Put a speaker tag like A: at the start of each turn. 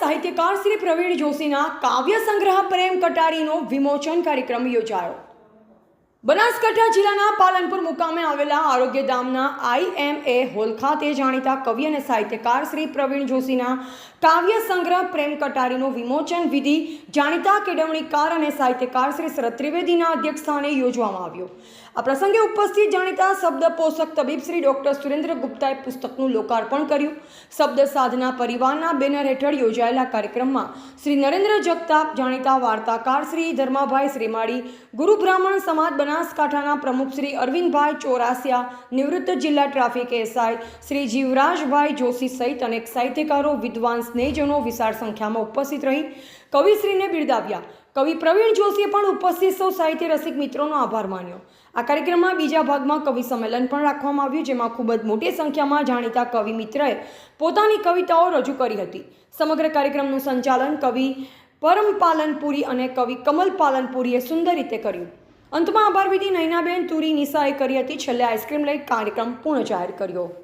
A: સાહિત્યકાર શ્રી પ્રવીણ જોશીના કાવ્ય સંગ્રહ પ્રેમ કટારીનો વિમોચન કાર્યક્રમ યોજાયો. બનાસકાંઠા જિલ્લાના પાલનપુર મુકામે આવેલા આરોગ્યધામના આઈએમએ હોલ ખાતે જાણીતા કવિ અને સાહિત્યકાર શ્રી પ્રવીણ જોશીના કાવ્ય સંગ્રહ પ્રેમ કટારીનો વિમોચન વિધિ જાણીતા કેળવણીકાર અને સાહિત્યકાર શ્રી શરદ ત્રિવેદીના અધ્યક્ષસ્થાને યોજવામાં આવ્યો. આ પ્રસંગે ઉપસ્થિત જાણીતા શબ્દ પોષક તબીબ શ્રી ડોક્ટર સુરેન્દ્ર ગુપ્તાએ પુસ્તકનું લોકાર્પણ કર્યું. શબ્દ સાધના પરિવારના બેનર હેઠળ યોજાયેલા કાર્યક્રમમાં શ્રી નરેન્દ્ર જગતાપ જાણીતા વાર્તાકાર શ્રી ધર્માભાઈ શ્રીમાળી, ગુરુ બ્રાહ્મણ સમાજ બનાસકાંઠાના પ્રમુખ શ્રી અરવિંદભાઈ ચોરાસિયા, નિવૃત્ત જિલ્લા traffic S I Shri Jivrajbhai Joshi સહિત અનેક સાહિત્યકારો, વિદ્વાન સ્નેહજનો વિશાળ સંખ્યામાં ઉપસ્થિત રહી કવિશ્રીને બિરદાવ્યા. કવિ પ્રવીણ જોશીએ પણ ઉપસ્થિત સૌ સાહિત્ય રસિક મિત્રોનો આભાર માન્યો. આ કાર્યક્રમમાં બીજા ભાગમાં કવિ સંમેલન પણ રાખવામાં આવ્યું, જેમાં ખૂબ જ મોટી સંખ્યામાં જાણીતા કવિ મિત્રએ પોતાની કવિતાઓ રજૂ કરી હતી. સમગ્ર કાર્યક્રમનું સંચાલન કવિ પરમ પાલનપુરી અને કવિ કમલ પાલનપુરીએ સુંદર રીતે કર્યું. અંતમાં આભાર વિધિ નૈનાબેન તુરી નિશાએ કરી હતી. છેલ્લે આઈસ્ક્રીમ લઈ કાર્યક્રમ પૂર્ણ જાહેર કર્યો.